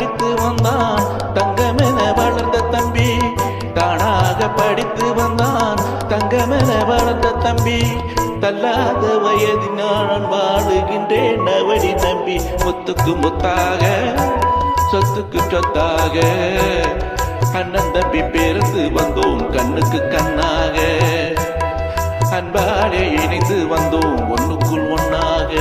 படித்து வந்தான். தங்கமென வளர்ந்த தம்பி தானாக படித்து வந்தான். தங்கமென வளர்ந்த தம்பி தள்ளாத வயதினான் வாழுகின்றேன் நவடி நம்பி முத்துக்கு முத்தாக சொத்துக்கு சொத்தாக. அண்ணன் தம்பி பிறந்து வந்தோம் கண்ணுக்கு கண்ணாக. அன்பாலே இணைந்து வந்தோம் ஒன்றுக்குள் ஒன்னாக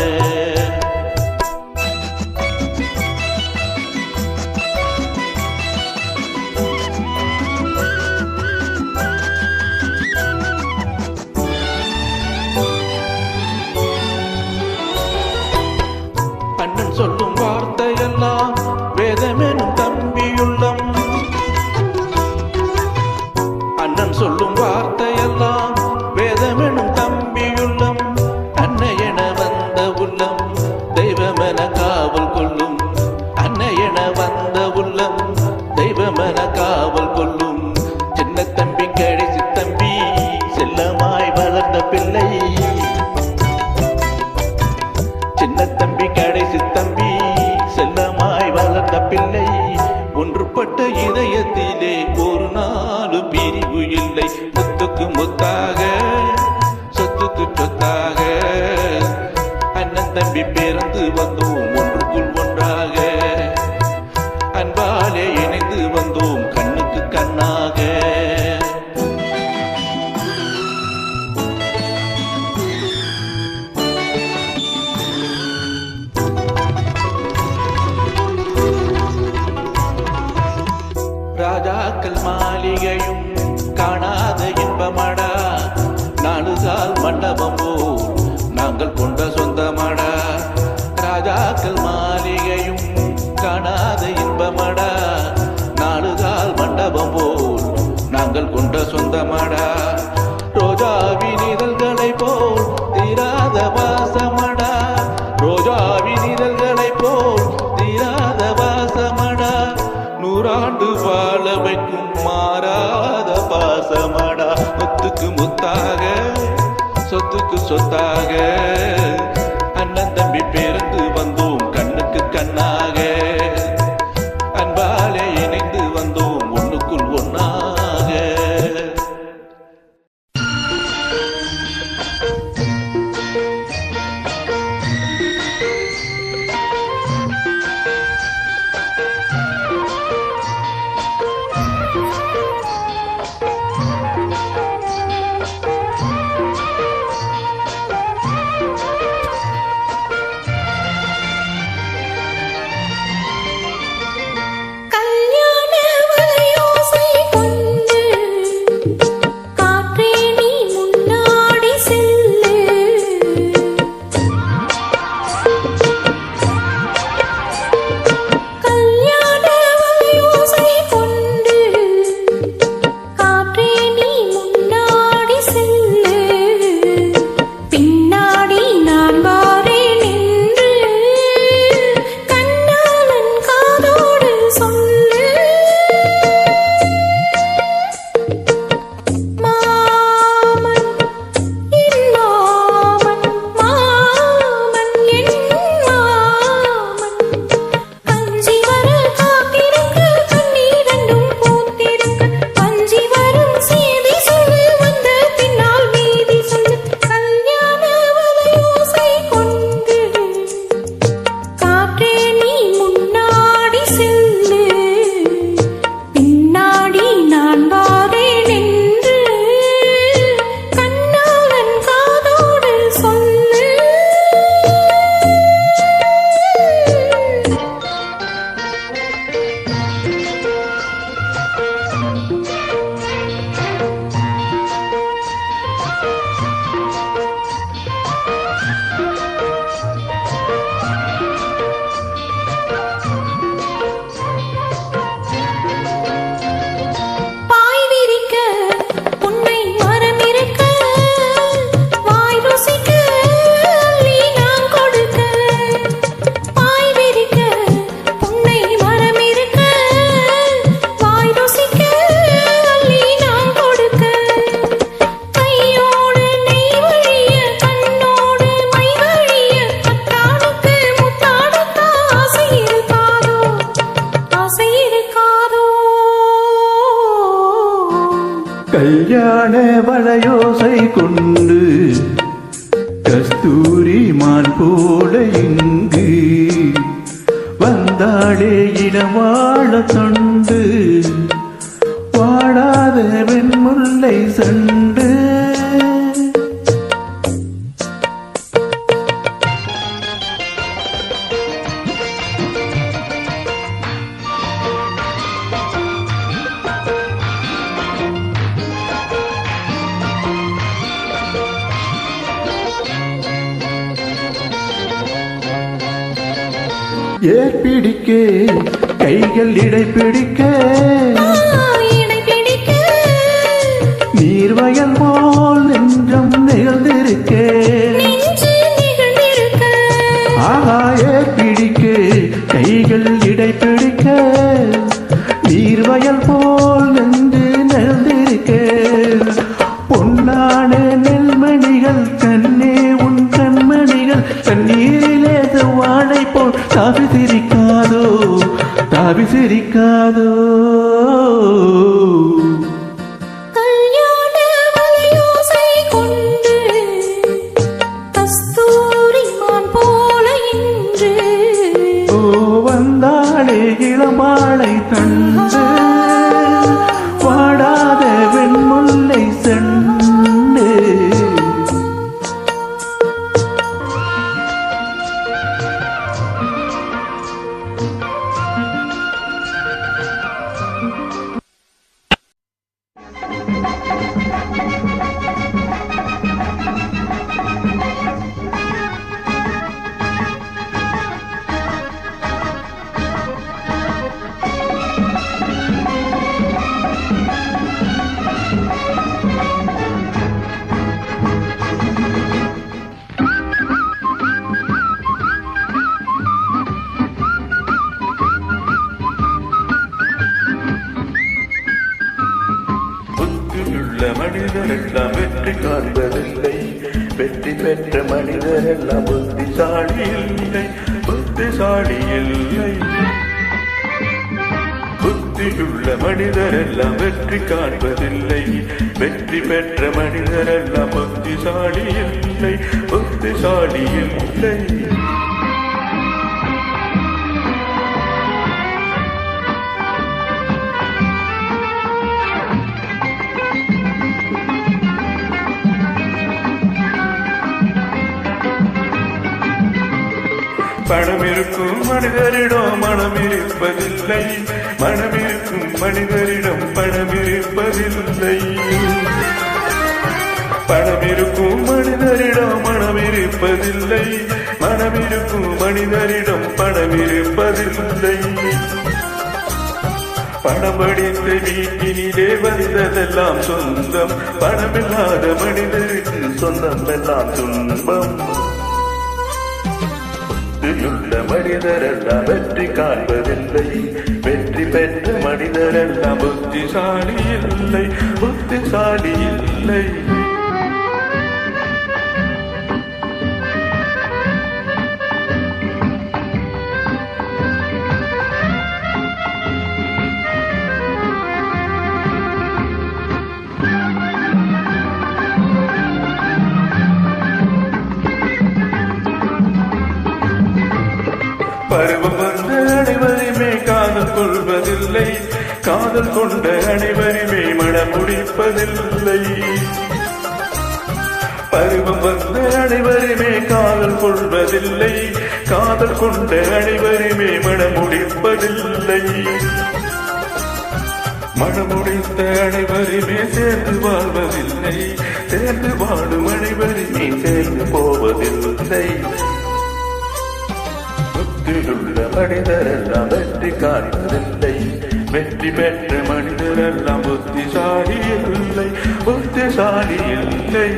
ஏற்பிடிக்க கைகள் இடை பிடிக்க ha misericado. மனிதரெல்லாம் வெற்றி காண்பதில்லை வெற்றி பெற்ற மனிதரெல்லாம் புத்திசாலி இல்லை. புத்திசாலி இல்லை. புத்தியுள்ள மனிதரெல்லாம் வெற்றி காண்பதில்லை. வெற்றி பெற்ற மனிதரெல்லாம் புத்திசாலி இல்லை. புத்திசாலி இல்லை. பணம் இருக்கும் மனிதரிடம் மனம் இருப்பதில்லை மனம் இருக்கும் மனிதரிடம் பணம் இருப்பதில்லை பணம் இருக்கும் மனிதரிடம் மனம் இருப்பதில்லை மனம் இருக்கும் மனிதரிடம் பணம் இருப்பதில்லை பணம் படித்த வீட்டினிலே வந்ததெல்லாம் சொந்தம். பணமில்லாத மனிதருக்கு சொந்தம் எல்லாம் துன்பம். வெற்றியுள்ள மனிதரெல்லாம் வெற்றி காண்பதில்லை. வெற்றி பெற்ற மனிதரெல்லாம் புத்திசாலி இல்லை. புத்திசாலி இல்லை. சொல்வதில்லை காதல் கொண்ட அனைவருமே மனம் முடிப்பதில்லை. பருவம் வந்த அனைவருமே காதல் கொள்வதில்லை. காதல் கொண்ட அனைவருமே மனம் முடிப்பதில்லை. மனமுடித்த அனைவருமே சேர்ந்து வாழ்வதில்லை. சேர்ந்து வாழும் அனைவருமே சேர்ந்து போவதில்லை. வீட்டிலுள்ள மனிதரெல்லாம் வெற்றி காண்பதில்லை வெற்றி பெற்ற மனிதரெல்லாம் புத்திசாலி இல்லை புத்திசாலி இல்லை.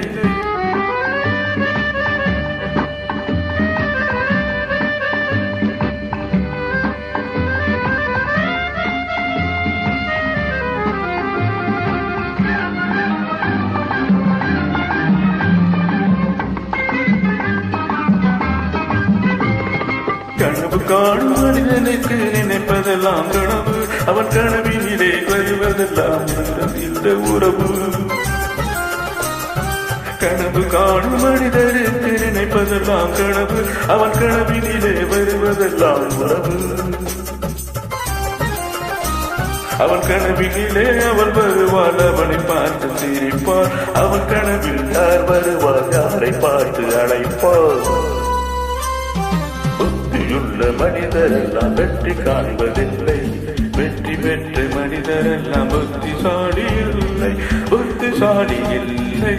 கனவு காணும் மனிதனுக்கு நினைப்பதெல்லாம் கனவு. அவன் கனவினிலே வருவதெல்லாம் இந்த உறவு. கனவு காணும் மனிதனுக்கு நினைப்பதெல்லாம் கனவு. அவன் கனவினிலே வருவதெல்லாம் உறவு. அவன் கனவினிலே அவள் வருவாள் அவனை பார்த்து சிரிப்பாள். அவன் கனவில் யார் வருவாள் யாரை பார்த்து அழைப்பாள்? வெற்றியுள்ள மனிதரெல்லாம் வெற்றி காண்பதில்லை. வெற்றி பெற்ற மனிதரெல்லாம் புத்திசாலி இல்லை. புத்திசாலி இல்லை.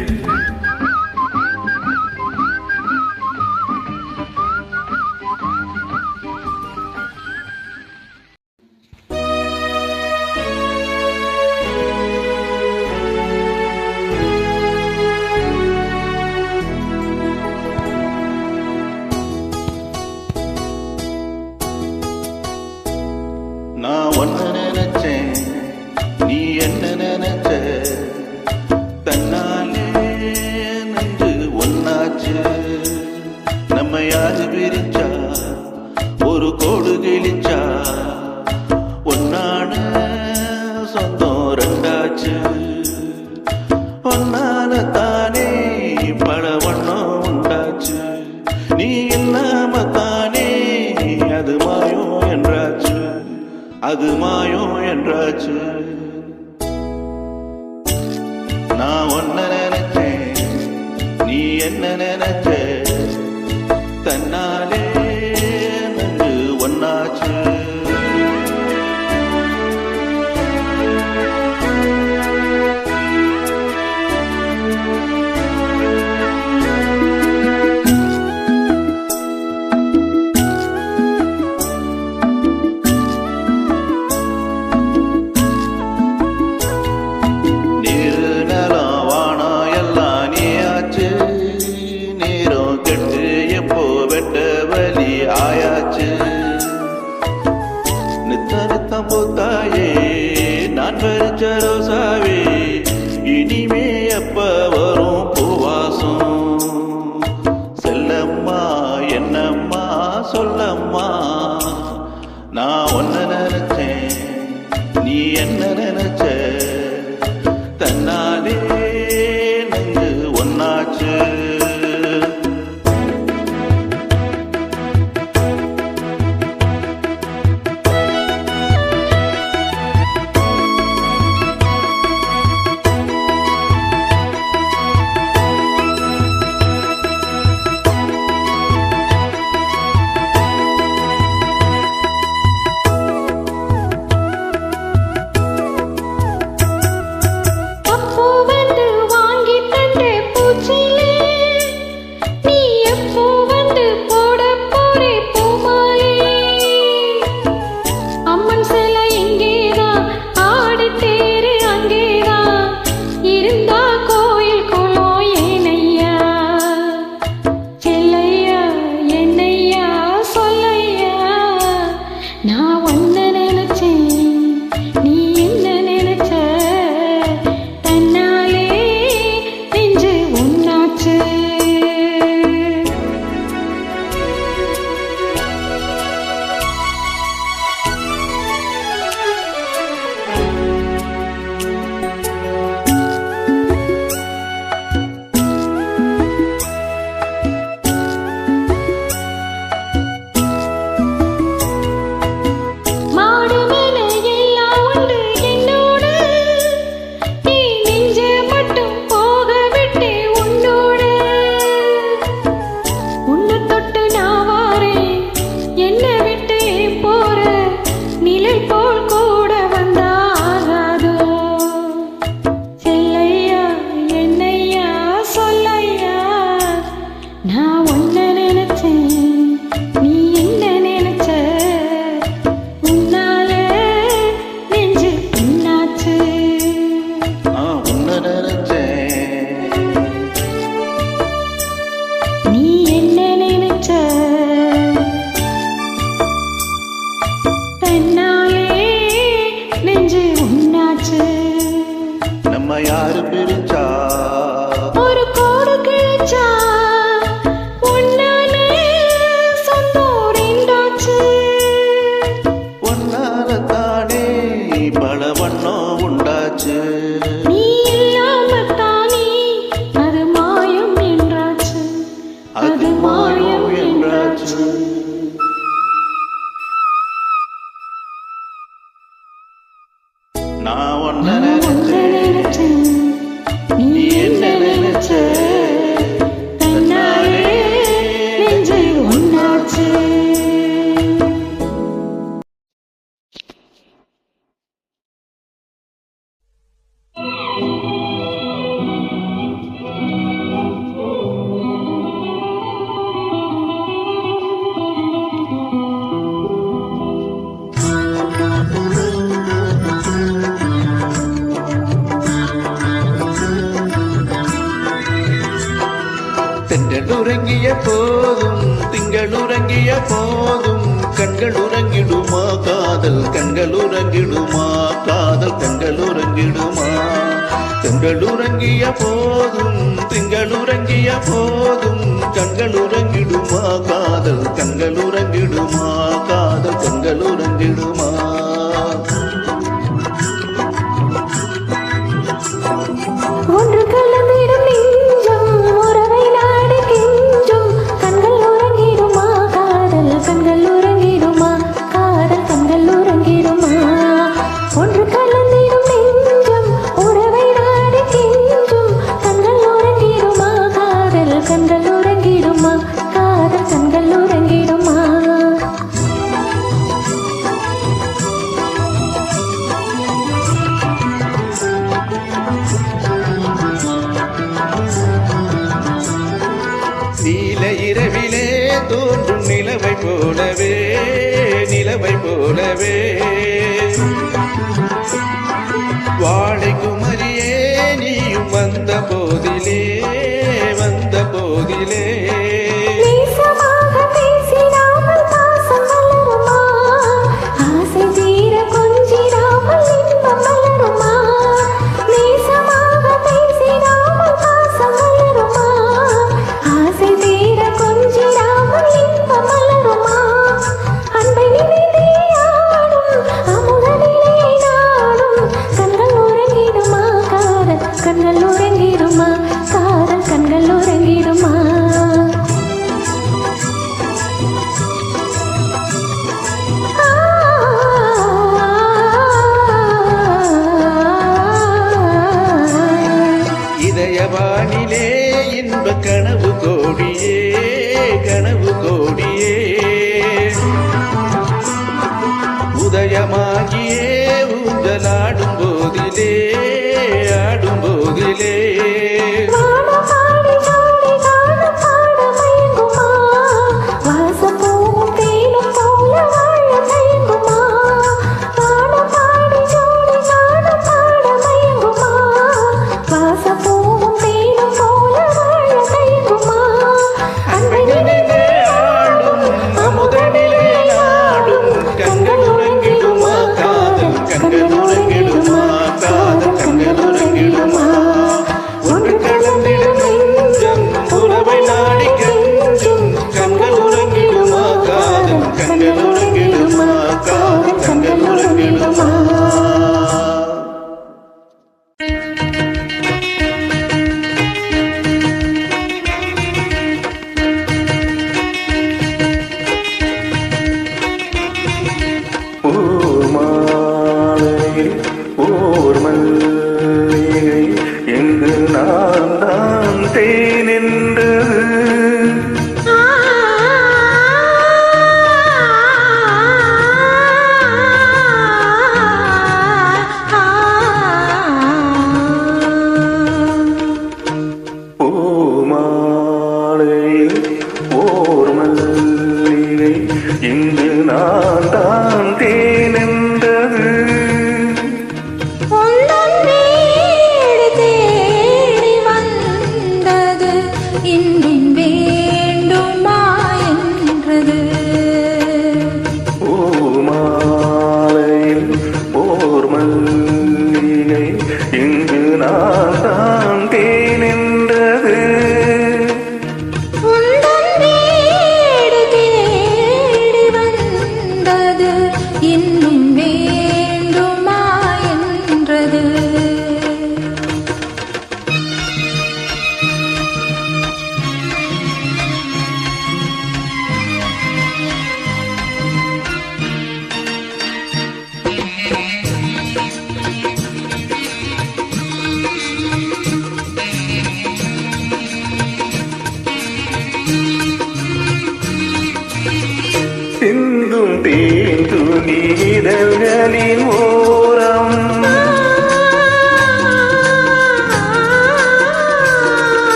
Ooh.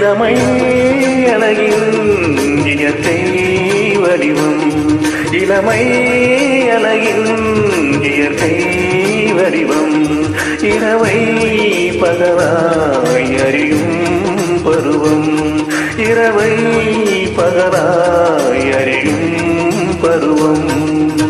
இளமை அழகின் இயற்கை வடிவம். இளமை அழகின் இயற்கை வடிவம். இரவை பகவாய் அறியும் பருவம். இரவை பகவாய் அறியும் பருவம்.